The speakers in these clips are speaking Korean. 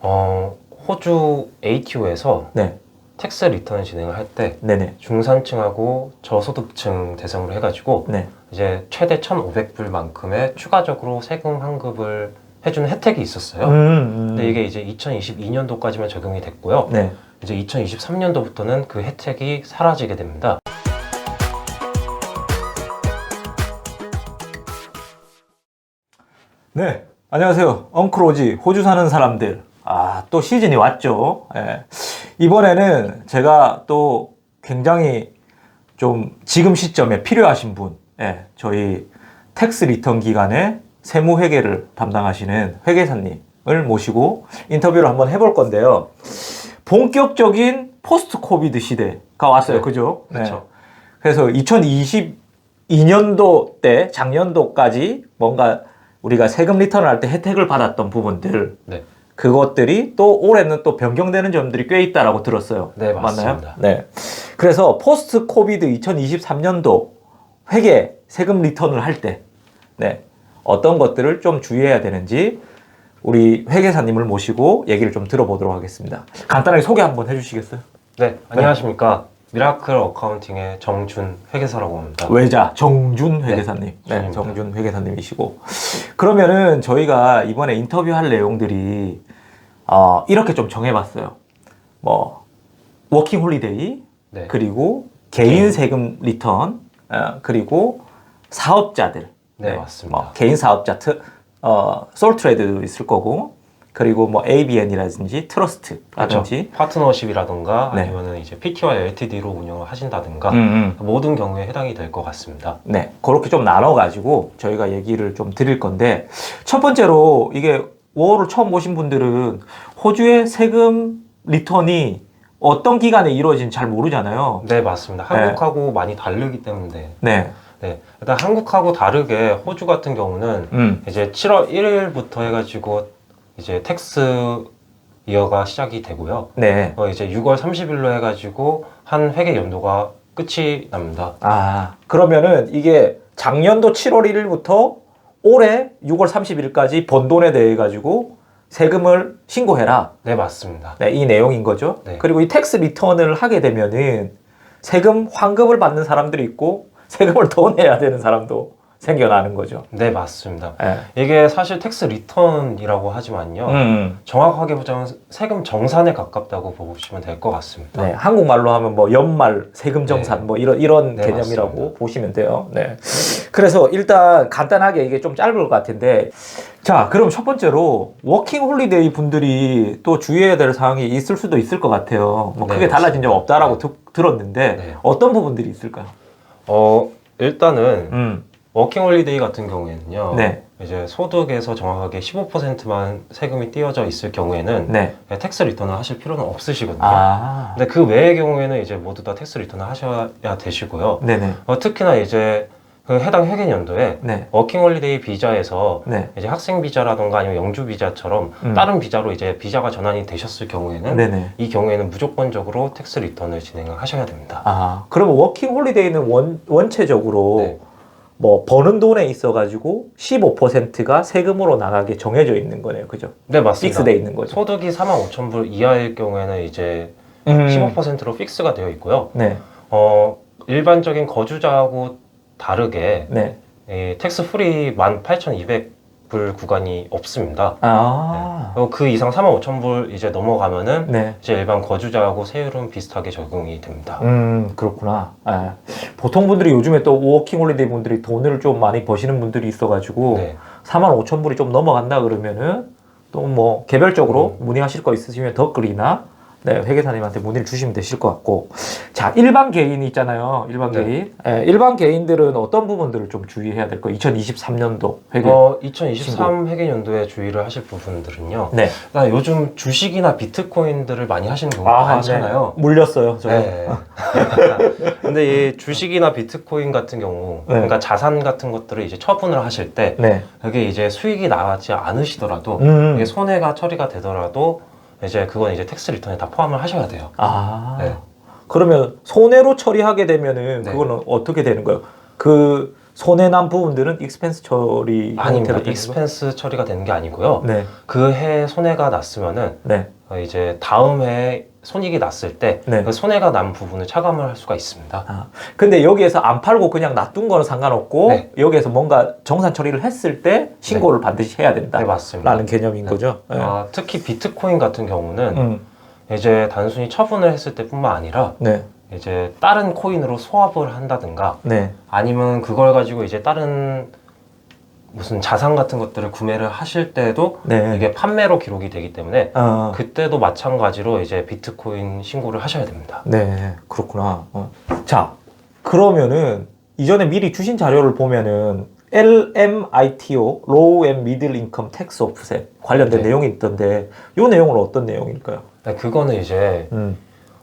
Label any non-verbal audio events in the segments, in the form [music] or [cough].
어, 호주 ATO에서 네. 텍스 리턴 진행을 할 때 네네. 중산층하고 저소득층 대상으로 해가지고 네. 이제 최대 1,500불만큼의 추가적으로 세금 환급을 해주는 혜택이 있었어요. 음, 음. 근데 이게 이제 2022년도까지만 적용이 됐고요. 네. 이제 2023년도부터는 그 혜택이 사라지게 됩니다. 네. 안녕하세요. 엉크로지 호주 사는 사람들. 아, 또 시즌이 왔죠. 예. 이번에는 제가 또 굉장히 좀 지금 시점에 필요하신 분, 예, 저희 텍스 리턴 기간에 세무 회계를 담당하시는 회계사님을 모시고 인터뷰를 한번 해볼 건데요. 본격적인 포스트 코비드 시대가 왔어요. 네. 그죠? 그렇죠. 그래서 2022년도 때 작년도까지 뭔가 우리가 세금 리턴을 할 때 혜택을 받았던 부분들 네. 그것들이 또 올해는 또 변경되는 점들이 꽤 있다라고 들었어요. 네, 맞나요? 맞습니다. 네. 그래서 포스트 코비드 2023년도 회계 세금 리턴을 할 때 네. 어떤 것들을 좀 주의해야 되는지 우리 회계사님을 모시고 얘기를 좀 들어보도록 하겠습니다. 간단하게 소개 한번 해주시겠어요? 네, 안녕하십니까. 미라클 어카운팅의 정준 회계사라고 합니다. 외자 정준 회계사님, 네, 준입니다. 정준 회계사님이시고 그러면은 저희가 이번에 인터뷰할 내용들이 어, 이렇게 좀 정해봤어요. 뭐 워킹 홀리데이 네. 그리고 개인. 세금 리턴 어, 그리고 사업자들, 네, 맞습니다. 뭐 개인 사업자 트, 어, 솔 트레이드도 있을 거고 그리고 뭐 ABN이라든지 트러스트라든지 그렇죠. 파트너십이라든가 네. 아니면은 이제 PT와 LTD로 운영을 하신다든가 음, 음. 모든 경우에 해당이 될 것 같습니다. 네, 그렇게 좀 나눠 가지고 저희가 얘기를 좀 드릴 건데 첫 번째로 이게 5월을 처음 보신 분들은 호주의 세금 리턴이 어떤 기간에 이루어진지 잘 모르잖아요. 네, 맞습니다. 한국하고 많이 다르기 때문에 네, 네. 일단 한국하고 다르게 호주 같은 경우는 음, 이제 7월 1일부터 해가지고 이제 텍스 이어가 시작이 되고요. 네. 어, 이제 6월 30일로 해가지고 한 회계 연도가 끝이 납니다. 아, 그러면은 이게 작년도 7월 1일부터 올해 6월 30일까지 번 돈에 대해 가지고 세금을 신고해라. 네, 맞습니다. 네, 이 내용인 거죠. 네. 그리고 이 텍스 리턴을 하게 되면은 세금 환급을 받는 사람들이 있고 세금을 더 내야 되는 사람도 생겨나는 거죠. 네, 맞습니다. 예. 이게 사실 텍스 리턴이라고 하지만요. 음, 정확하게 보자면 세금 정산에 가깝다고 보시면 될 것 같습니다. 네, 한국말로 하면 뭐 연말 세금 정산 네. 뭐 이런 이런 네, 개념이라고 맞습니다. 보시면 돼요. 네. 그래서 일단 간단하게 이게 좀 짧을 것 같은데 자, 그럼 첫 번째로 워킹 홀리데이 분들이 또 주의해야 될 사항이 있을 수도 있을 것 같아요. 뭐 네, 크게 달라진 점. 없다라고 듣- 들었는데 네. 어떤 부분들이 있을까요? 어, 일단은 음. 워킹 홀리데이 같은 경우에는요. 네. 이제 소득에서 정확하게 15%만 세금이 띄어져 있을 경우에는 네. 텍스 리턴을 하실 필요는 없으시거든요. 아. 근데 그 외의 경우에는 이제 모두 다 텍스 리턴을 하셔야 되시고요. 네네. 어, 특히나 이제 그 해당 회계 연도에 네. 워킹 홀리데이 비자에서 네. 이제 학생 비자라던가 아니면 영주 비자처럼 음. 다른 비자로 이제 비자가 전환이 되셨을 경우에는 네네. 이 경우에는 무조건적으로 텍스 리턴을 진행을 하셔야 됩니다. 아, 그러면 워킹 홀리데이는 원, 원체적으로 네. 뭐 버는 돈에 있어 가지고 15%가 세금으로 나가게 정해져 있는 거네요. 그죠? 네 맞습니다. 픽스돼 있는 거죠. 소득이 4만 5천 불 이하일 경우에는 이제 음. 15%로 픽스가 되어 있고요. 네. 어, 일반적인 거주자하고 다르게 네. 이 텍스 프리 18,200 불 구간이 없습니다. 아. 그리고 그 이상 4만 5천 불 이제 넘어가면은 네. 이제 일반 거주자하고 세율은 비슷하게 적용이 됩니다. 음, 그렇구나. 예. 보통 분들이 요즘에 또 워킹 홀리데이 분들이 돈을 좀 많이 버시는 분들이 있어가지고 네. 4만 5천 불이 좀 넘어간다 그러면은 또 뭐 개별적으로 음. 문의하실 거 있으시면 댓글이나 네, 회계사님한테 문의를 주시면 되실 것 같고 자 일반 개인이 있잖아요 일반 네. 개인 예, 일반 개인들은 어떤 부분들을 좀 주의해야 될 거예요 2023년도 회계 어, 2023 회계 연도에 주의를 하실 부분들은요. 네 일단 요즘 주식이나 비트코인들을 많이 하시는 경우가 많잖아요. 네. 물렸어요 저 네. 근데 이 주식이나 비트코인 같은 경우, 네. 그러니까 자산 같은 것들을 이제 처분을 하실 때, 네. 그게 이제 수익이 나지 않으시더라도, 음. 이게 손해가 처리가 되더라도, 이제 그건 이제 텍스 리턴에 다 포함을 하셔야 돼요. 아 네. 그러면 손해로 처리하게 되면은 네. 그거는 어떻게 되는 거예요 그 손해 난 부분들은 익스펜스 처리 아닙니다. 형태로 되는 익스펜스 처리가 되는 게 아니고요. 네, 그 해 손해가 났으면은 네, 어, 이제 다음 해 손익이 났을 때그 네. 손해가 난 부분을 차감을 할 수가 있습니다. 아, 근데 여기에서 안 팔고 그냥 놔둔 거는 상관없고 네. 여기에서 뭔가 정산 처리를 했을 때 신고를 반드시 해야 된다. 네, 맞습니다. 라는 개념인 거죠. 네. 아, 특히 비트코인 같은 경우는 음, 이제 단순히 처분을 했을 때뿐만 아니라 네, 이제 다른 코인으로 소합을 한다든가 네, 아니면 그걸 가지고 이제 다른 무슨 자산 같은 것들을 구매를 하실 때도 네. 이게 판매로 기록이 되기 때문에 어, 그때도 마찬가지로 이제 비트코인 신고를 하셔야 됩니다. 네, 그렇구나. 어. 자, 그러면은 이전에 미리 주신 자료를 보면은 LMITO, Low and Middle Income Tax Offset 관련된 네. 내용이 있던데 이 내용은 어떤 내용일까요? 네, 그거는 이제 음,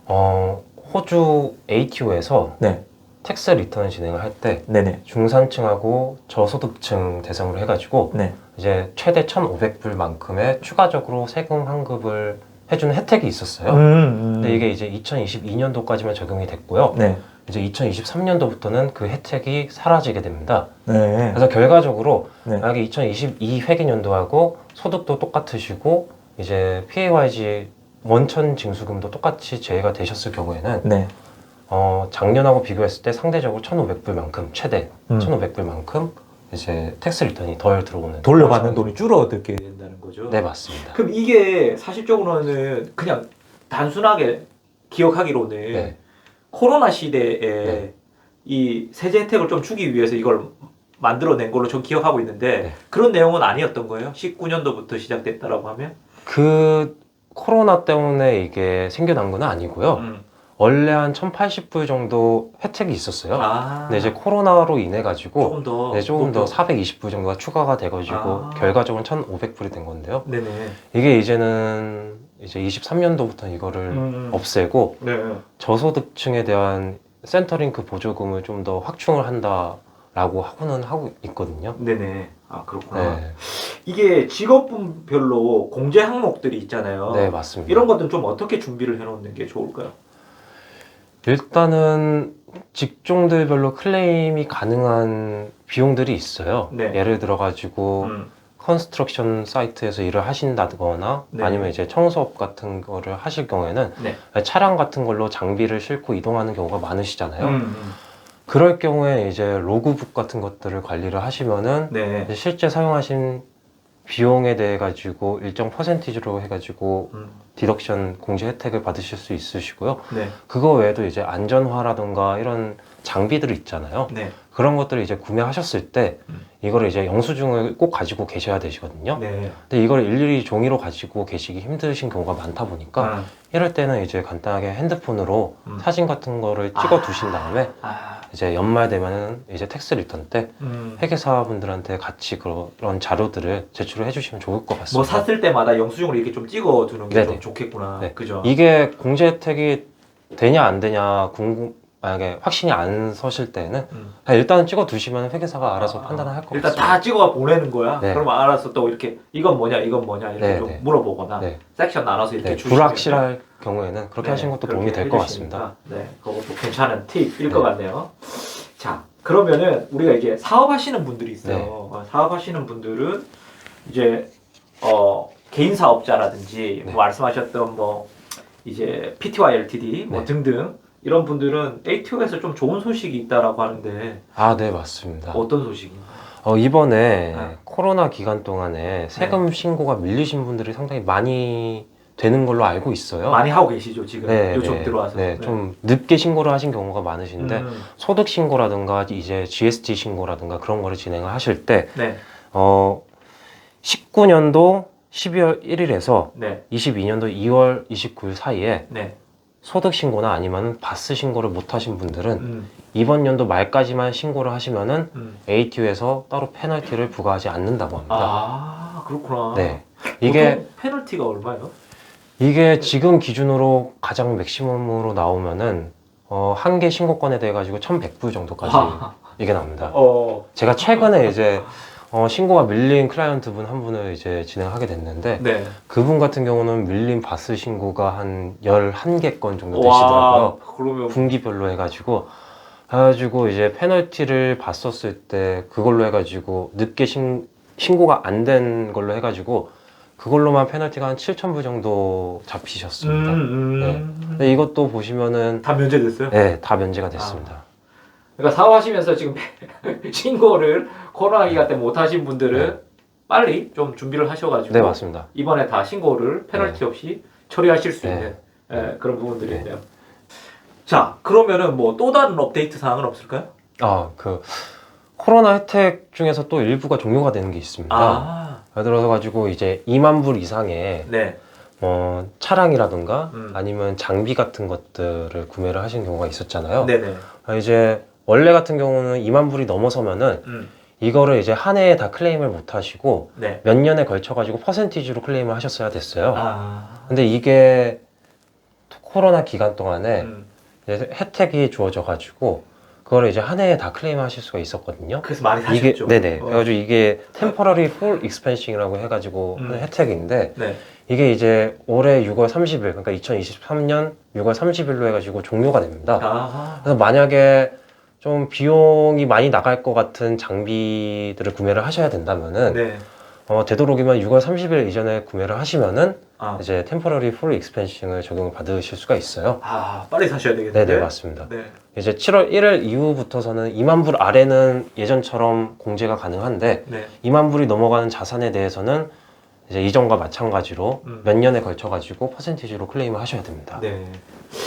어, 호주 ATO에서 네, 텍스 리턴을 진행을 할 때 네네, 중산층하고 저소득층 대상으로 해가지고 네, 이제 최대 1,500불만큼의 추가적으로 세금 환급을 해주는 혜택이 있었어요. 음, 음. 근데 이게 이제 2022년도까지만 적용이 됐고요. 네, 이제 2023년도부터는 그 혜택이 사라지게 됩니다. 네, 그래서 결과적으로 네. 만약에 2022 회계년도하고 소득도 똑같으시고 이제 PAYG 원천 징수금도 똑같이 제외가 되셨을 경우에는 네, 어, 작년하고 비교했을 때 상대적으로 1,500불만큼 최대 음. 1,500불만큼 이제 텍스 리턴이 덜 들어오는 돌려받는 돈이 줄어들게 된다는 거죠. 네 맞습니다. 그럼 이게 사실적으로는 그냥 단순하게 기억하기로는 네. 코로나 시대에 네. 이 세제 혜택을 좀 주기 위해서 이걸 만들어낸 걸로 전 기억하고 있는데 네. 그런 내용은 아니었던 거예요? 19년도부터 시작됐다라고 하면? 그 코로나 때문에 이게 생겨난 건 아니고요. 음. 원래 한 1,080불 정도 혜택이 있었어요. 아, 근데 이제 코로나로 인해 가지고 조금 더 네, 조금 더 높여- 420불 정도가 추가가 돼가지고 아. 결과적으로는 1,500불이 된 건데요. 네네. 이게 이제는 이제 23년도부터 이거를 음. 없애고 네. 저소득층에 대한 센터링크 보조금을 좀 더 확충을 한다라고 하고는 하고 있거든요. 네네. 아 그렇구나. 네, 이게 직업군별로 공제 항목들이 있잖아요. 네 맞습니다. 이런 것들은 좀 어떻게 준비를 해놓는 게 좋을까요? 일단은 직종들별로 클레임이 가능한 비용들이 있어요. 네. 예를 들어 가지고 음. 컨스트럭션 사이트에서 일을 하신다거나 네. 아니면 이제 청소업 같은 거를 하실 경우에는 네. 차량 같은 걸로 장비를 싣고 이동하는 경우가 많으시잖아요. 음, 음. 그럴 경우에 이제 로그북 같은 것들을 관리를 하시면은 네. 실제 사용하신 비용에 대해 가지고 일정 퍼센티지로 해가지고 음. 디덕션 공제 혜택을 받으실 수 있으시고요. 네. 그거 외에도 이제 안전화라든가 이런 장비들 있잖아요. 네. 그런 것들을 이제 구매하셨을 때 음. 이거를 이제 영수증을 꼭 가지고 계셔야 되시거든요. 네. 근데 이걸 일일이 종이로 가지고 계시기 힘드신 경우가 많다 보니까 음. 이럴 때는 이제 간단하게 핸드폰으로 음. 사진 같은 거를 찍어 두신 다음에 아. 이제 연말 되면은 이제 텍스 리턴 때 음. 회계사분들한테 같이 그런 자료들을 제출을 해주시면 좋을 것 같습니다. 뭐 샀을 때마다 영수증을 이렇게 좀 찍어 두는 게 좀. 좋겠구나. 네. 그죠? 이게 공제 혜택이 되냐 안 되냐 궁금 만약에 확신이 안 서실 때는 음. 일단은 찍어 두시면 회계사가 알아서 아, 판단을 할것 일단. 다 찍어 보내는 거야. 네. 그럼 알아서 또 이렇게 이건 뭐냐, 이건 뭐냐 이렇게 네, 좀 네. 물어보거나 네. 섹션 나눠서 이렇게 네, 주시면 불확실할 경우에는 그렇게 네, 하시는 것도 도움이 될 것 같습니다. 네, 그것도 괜찮은 팁일 네. 것 같네요. 자, 그러면은 우리가 이제 사업하시는 분들이 있어요. 네. 어, 사업하시는 분들은 이제 어, 개인 사업자라든지 네. 뭐 말씀하셨던 뭐 이제 PTY LTD 뭐 네. 등등 이런 분들은 ATO에서 좀 좋은 소식이 있다라고 하는데 아, 네, 맞습니다. 어떤 소식인가요? 어, 이번에 네. 코로나 기간 동안에 세금 신고가 밀리신 분들이 상당히 많이 되는 걸로 알고 있어요. 많이 하고 계시죠 지금 네, 요청 네, 들어와서. 네, 좀 늦게 신고를 하신 경우가 많으신데 음, 소득 신고라든가 이제 GST 신고라든가 그런 거를 진행을 하실 때 네, 어, 19년도 12월 1일에서 네, 22년도 2월 29일 사이에 네. 소득 신고나 아니면 바스 신고를 못 하신 분들은 음, 이번 연도 말까지만 신고를 하시면은 음. ATU에서 따로 페널티를 부과하지 않는다고 합니다. 아 그렇구나. 네. 이게 보통 페널티가 얼마예요? 이게 지금 기준으로 가장 맥시멈으로 나오면은 어, 한 개 신고권에 대해 가지고 1,100불 정도까지 아, 이게 나옵니다. 어, 제가 최근에 이제 어, 신고가 밀린 클라이언트 분 한 분을 이제 진행하게 됐는데 네. 그분 같은 경우는 밀린 바스 신고가 한 11개 건 정도 와, 되시더라고요. 그러면 분기별로 해가지고 그래가지고 이제 페널티를 봤었을 때 그걸로 해가지고 늦게 신, 신고가 안 된 걸로 해가지고 그걸로만 페널티가 한 7천 불 정도 잡히셨습니다. 음. 근데 이것도 보시면은 다 면제됐어요? 네, 다 면제가 됐습니다. 그러니까 사업하시면서 지금 [laughs] 신고를 코로나 기간 때 못하신 분들은 네. 빨리 좀 준비를 하셔가지고 네, 맞습니다. 이번에 다 신고를 페널티 없이 처리하실 수 네. 있는 예, 그런 부분들이 있네요. 자, 그러면은 뭐 또 다른 업데이트 사항은 없을까요? 아, 그 코로나 혜택 중에서 또 일부가 종료가 되는 게 있습니다. 아, 예를 들어서 가지고 이제 2만 불 이상의 네. 뭐 차량이라든가 음. 아니면 장비 같은 것들을 구매를 하신 경우가 있었잖아요. 네네. 아, 이제 원래 같은 경우는 2만 불이 넘어서면은 음, 이거를 이제 한 해에 다 클레임을 못 하시고 네. 몇 년에 걸쳐 가지고 퍼센티지로 클레임을 하셨어야 됐어요. 아, 근데 이게 코로나 기간 동안에 음. 이제 혜택이 주어져 가지고 그거를 이제 한 해에 다 클레임하실 수가 있었거든요. 그래서 많이 이게 사셨죠? 네네. 어. 그래가지고 이게 템퍼러리 풀 익스펜싱이라고 해가지고 음. 하는 혜택인데 네. 이게 이제 올해 6월 30일 그러니까 2023년 6월 30일로 해가지고 종료가 됩니다. 아, 그래서 만약에 좀 비용이 많이 나갈 것 같은 장비들을 구매를 하셔야 된다면은 네. 어, 되도록이면 6월 30일 이전에 구매를 하시면은 아, 이제 템퍼러리 풀 익스펜싱을 적용을 받으실 수가 있어요. 아, 빨리 사셔야 되겠는데. 네네 맞습니다. 네. 이제 7월 1일 이후부터서는 2만 불 아래는 예전처럼 공제가 가능한데 네. 2만 불이 넘어가는 자산에 대해서는 이제 이전과 마찬가지로 음. 몇 년에 걸쳐 가지고 퍼센티지로 클레임을 하셔야 됩니다. 네.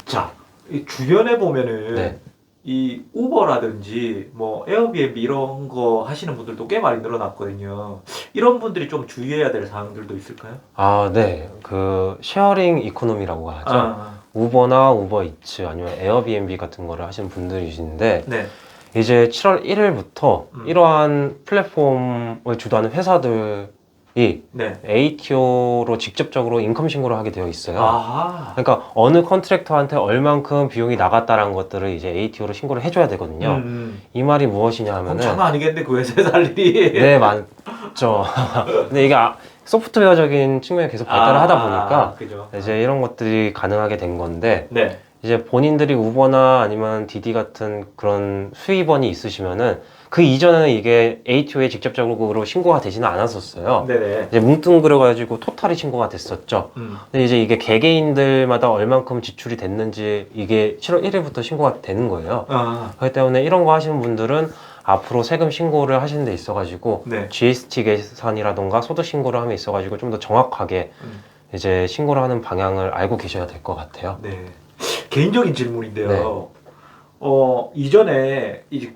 자, 이 주변에 보면은 네. 이 우버라든지 뭐 에어비앤비 이런 거 하시는 분들도 꽤 많이 늘어났거든요. 이런 분들이 좀 주의해야 될 사항들도 있을까요? 아, 네. 그 쉐어링 이코노미라고 하죠. 아, 우버나 우버 이츠 아니면 에어비앤비 같은 거를 하시는 분들이신데 네. 이제 7월 1일부터 음. 이러한 플랫폼을 주도하는 회사들 이 네. ATO로 직접적으로 인컴 신고를 하게 되어 있어요. 아. 그러니까 어느 컨트랙터한테 얼만큼 비용이 나갔다라는 것들을 이제 ATO로 신고를 해줘야 되거든요. 음, 이 말이 무엇이냐 하면은 장난 아니겠는데 그 회사에 살 일이. 네 맞죠. [laughs] 근데 이게 아- 소프트웨어적인 측면에 계속 발달을 아, 하다 보니까 그죠. 이제 이런 것들이 가능하게 된 건데 네. 이제 본인들이 우버나 아니면 디디 같은 그런 수입원이 있으시면은 그 이전에는 이게 ATO에 직접적으로 신고가 되지는 않았었어요. 네네. 이제 뭉뚱그려가지고 토탈이 신고가 됐었죠. 음. 근데 이제 이게 개개인들마다 얼만큼 지출이 됐는지 이게 7월 1일부터 신고가 되는 거예요. 아. 그렇기 때문에 이런 거 하시는 분들은 앞으로 세금 신고를 하시는 데 있어가지고 네. GST 계산이라던가 소득 신고를 함에 있어가지고 좀 더 정확하게 음. 이제 신고를 하는 방향을 알고 계셔야 될 것 같아요. 네. 개인적인 질문인데요. 네. 어, 이전에 이제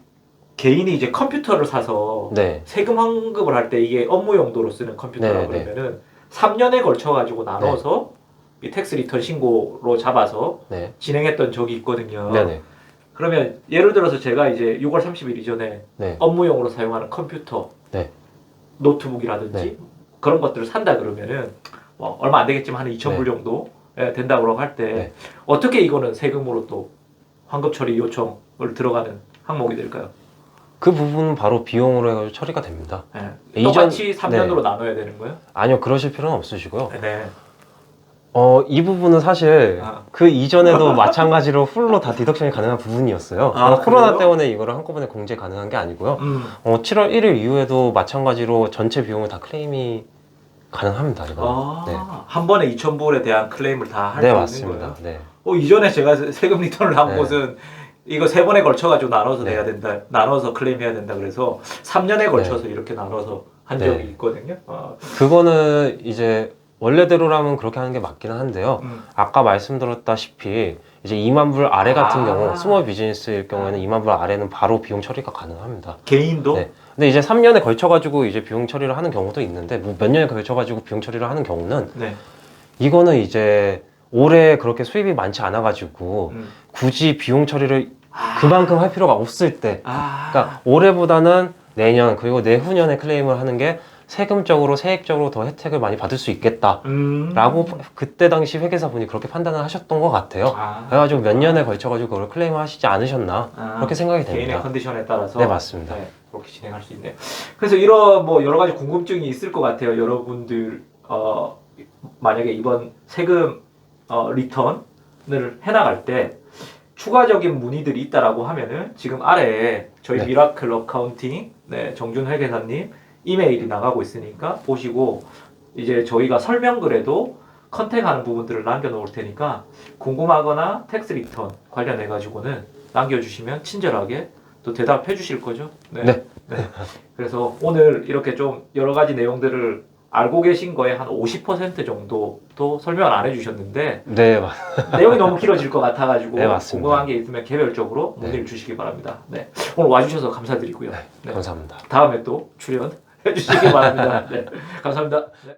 개인이 이제 컴퓨터를 사서 네, 세금 환급을 할 때 이게 업무 용도로 쓰는 컴퓨터라고 네, 네. 그러면은 3년에 걸쳐 가지고 나눠서 이 텍스 리턴 신고로 잡아서 네, 진행했던 적이 있거든요. 네, 네, 그러면 예를 들어서 제가 이제 6월 30일 이전에 네, 업무용으로 사용하는 컴퓨터, 네. 노트북이라든지 네. 그런 것들을 산다 그러면은 뭐 얼마 안 되겠지만 한 2천 불 정도 예, 된다고 할때 네. 어떻게 이거는 세금으로 또 환급 처리 요청을 들어가는 항목이 될까요? 그 부분은 바로 비용으로 해가지고 처리가 됩니다. 예. 이전- 똑같이 3년으로 나눠야 되는 거예요? 아니요, 그러실 필요는 없으시고요. 네. 어, 이 부분은 사실 아. 그 이전에도 [laughs] 마찬가지로 풀로 다 디덕션이 가능한 부분이었어요. 아, 어, 코로나? 때문에 이거를 한꺼번에 공제 가능한 게 아니고요. 음. 어, 7월 1일 이후에도 마찬가지로 전체 비용을 다 클레임이 가능합니다. 이거. 아, 네. 한 번에 2천 불에 대한 클레임을 다 할 수 네, 있는 맞습니다. 거예요. 네. 어, 이전에 제가 세- 세금 리턴을 한 네. 곳은 이거 세 번에 걸쳐 가지고 나눠서 네. 내야 된다. 나눠서 클레임해야 된다. 그래서 3년에 걸쳐서 이렇게 나눠서 한 네. 적이 있거든요. 어. 그거는 이제 원래대로라면 그렇게 하는 게 맞기는 한데요. 음. 아까 말씀드렸다시피 이제 2만 불 아래 같은 아. 경우 스몰 비즈니스일 경우에는 2만 불 아래는 바로 비용 처리가 가능합니다. 개인도 네. 근데 이제 3년에 걸쳐가지고 이제 비용 처리를 하는 경우도 있는데 뭐몇 년에 걸쳐가지고 비용 처리를 하는 경우는 네. 이거는 이제 올해 그렇게 수입이 많지 않아가지고 음. 굳이 비용 처리를 아. 그만큼 할 필요가 없을 때 아. 그러니까 올해보다는 내년 그리고 내후년에 클레임을 하는 게 세금적으로 세액적으로 더 혜택을 많이 받을 수 있겠다라고 음. 그때 당시 회계사 분이 그렇게 판단을 하셨던 것 같아요. 아. 그래가지고 몇 년에 걸쳐가지고 그걸 클레임을 하시지 않으셨나 아. 그렇게 생각이 개인의 됩니다. 컨디션에 따라서 네 맞습니다. 네, 그렇게 진행할 수 있네요. 그래서 이런 뭐 여러 가지 궁금증이 있을 것 같아요. 여러분들 어, 만약에 이번 세금 어, 리턴을 해나갈 때 추가적인 문의들이 있다라고 하면은 지금 아래에 저희 네. 미라클 어카운팅 네, 정준 회계사님 이메일이 나가고 있으니까 보시고 이제 저희가 설명글에도 컨택하는 부분들을 남겨놓을 테니까 궁금하거나 텍스 리턴 관련해 가지고는 남겨주시면 친절하게 또 대답해 주실 거죠? 네. 네. 그래서 오늘 이렇게 좀 여러 가지 내용들을 알고 계신 거에 한 50% 정도도 설명을 안 해주셨는데 네, 맞- [laughs] 내용이 너무 길어질 것 같아가지고 네, 맞습니다. 궁금한 게 있으면 개별적으로 네. 문의를 주시기 바랍니다. 네. 오늘 와주셔서 감사드리고요. 네. 감사합니다. 다음에 또 출연해 [laughs] 주시기 바랍니다. 네. 감사합니다. 네.